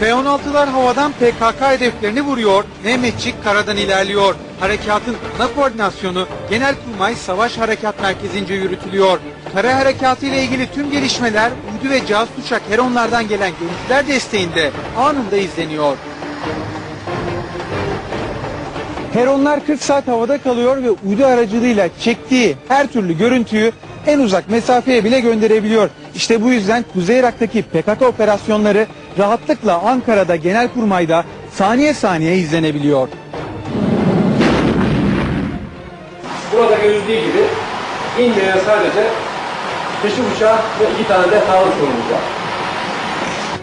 F-16'lar havadan PKK hedeflerini vuruyor, Mehmetçik karadan ilerliyor. Harekatın ana koordinasyonu Genelkurmay Savaş Harekat Merkezi'nce yürütülüyor. Kara harekatı ile ilgili tüm gelişmeler uydu ve casus uçak Heronlardan gelen görüntüler desteğinde anında izleniyor. Heronlar 40 saat havada kalıyor ve uydu aracılığıyla çektiği her türlü görüntüyü en uzak mesafeye bile gönderebiliyor. İşte bu yüzden Kuzey Irak'taki PKK operasyonları rahatlıkla Ankara'da Genelkurmay'da saniye saniye izlenebiliyor. Burada görüldüğü gibi inmeye sadece keşif uçağı ve iki tane de sağlık sorumuz var.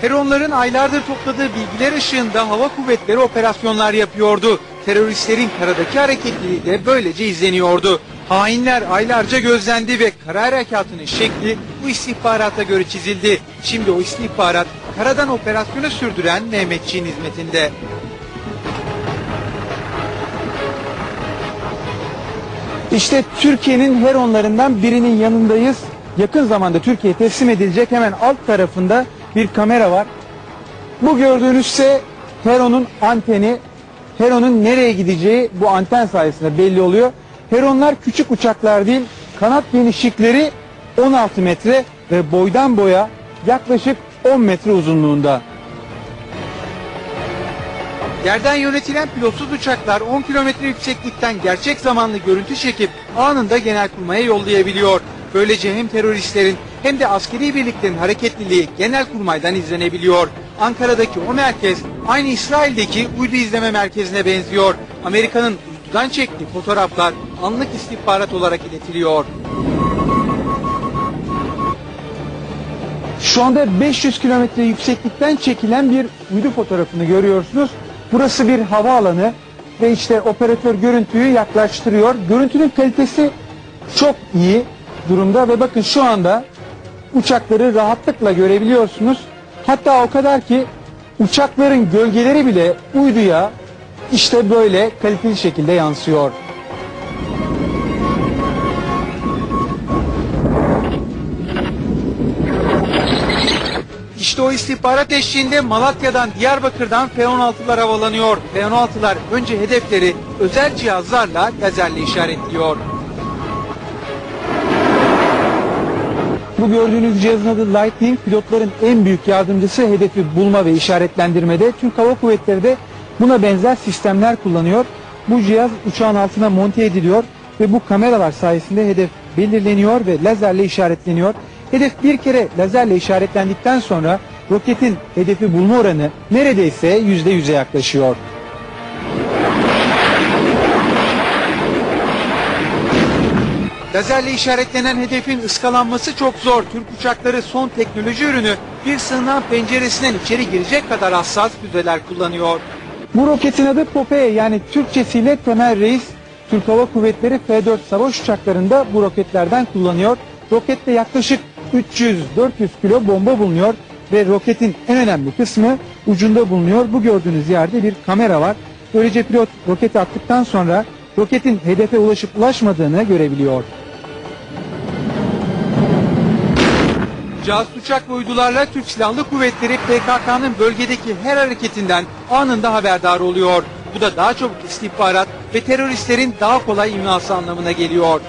Heronların aylardır topladığı bilgiler ışığında hava kuvvetleri operasyonlar yapıyordu. Teröristlerin karadaki hareketliliği de böylece izleniyordu. Hainler aylarca gözlendi ve kara harekatının şekli bu istihbarata göre çizildi. Şimdi o istihbarat karadan operasyonu sürdüren Mehmetçiğin hizmetinde. İşte Türkiye'nin Heronlarından birinin yanındayız. Yakın zamanda Türkiye'ye teslim edilecek hemen alt tarafında bir kamera var. Bu gördüğünüzse Heron'un anteni. Heron'un nereye gideceği bu anten sayesinde belli oluyor. Heronlar küçük uçaklar değil, kanat genişlikleri 16 metre ve boydan boya yaklaşık 10 metre uzunluğunda. Yerden yönetilen pilotsuz uçaklar 10 kilometre yükseklikten gerçek zamanlı görüntü çekip anında genelkurmaya yollayabiliyor. Böylece hem teröristlerin hem de askeri birliklerin hareketliliği genelkurmaydan izlenebiliyor. Ankara'daki o merkez aynı İsrail'deki uydu izleme merkezine benziyor. Amerika'nın uydudan çektiği fotoğraflar anlık istihbarat olarak iletiliyor. Şu anda 500 kilometre yükseklikten çekilen bir uydu fotoğrafını görüyorsunuz. Burası bir havaalanı ve işte operatör görüntüyü yaklaştırıyor. Görüntünün kalitesi çok iyi durumda ve bakın şu anda uçakları rahatlıkla görebiliyorsunuz. Hatta o kadar ki uçakların gölgeleri bile uyduya işte böyle kaliteli şekilde yansıyor. İşte o istihbarat eşliğinde Malatya'dan, Diyarbakır'dan F-16'lar havalanıyor. F-16'lar önce hedefleri özel cihazlarla lazerle işaretliyor. Bu gördüğünüz cihazın adı Lightning. Pilotların en büyük yardımcısı hedefi bulma ve işaretlendirmede. Türk Hava Kuvvetleri de buna benzer sistemler kullanıyor. Bu cihaz uçağın altına monte ediliyor ve bu kameralar sayesinde hedef belirleniyor ve lazerle işaretleniyor. Hedef bir kere lazerle işaretlendikten sonra roketin hedefi bulma oranı neredeyse yüzde yüze yaklaşıyor. Lazerle işaretlenen hedefin ıskalanması çok zor. Türk uçakları son teknoloji ürünü bir sığınan penceresinden içeri girecek kadar hassas füzeler kullanıyor. Bu roketin adı Popeye yani Türkçesiyle Temel Reis. Türk Hava Kuvvetleri F-4 savaş uçaklarında bu roketlerden kullanıyor. Rokette yaklaşık 300-400 kilo bomba bulunuyor ve roketin en önemli kısmı ucunda bulunuyor. Bu gördüğünüz yerde bir kamera var. Böylece pilot roketi attıktan sonra roketin hedefe ulaşıp ulaşmadığını görebiliyor. Casus uçak ve uydularla Türk Silahlı Kuvvetleri PKK'nın bölgedeki her hareketinden anında haberdar oluyor. Bu da daha çabuk istihbarat ve teröristlerin daha kolay imhası anlamına geliyor.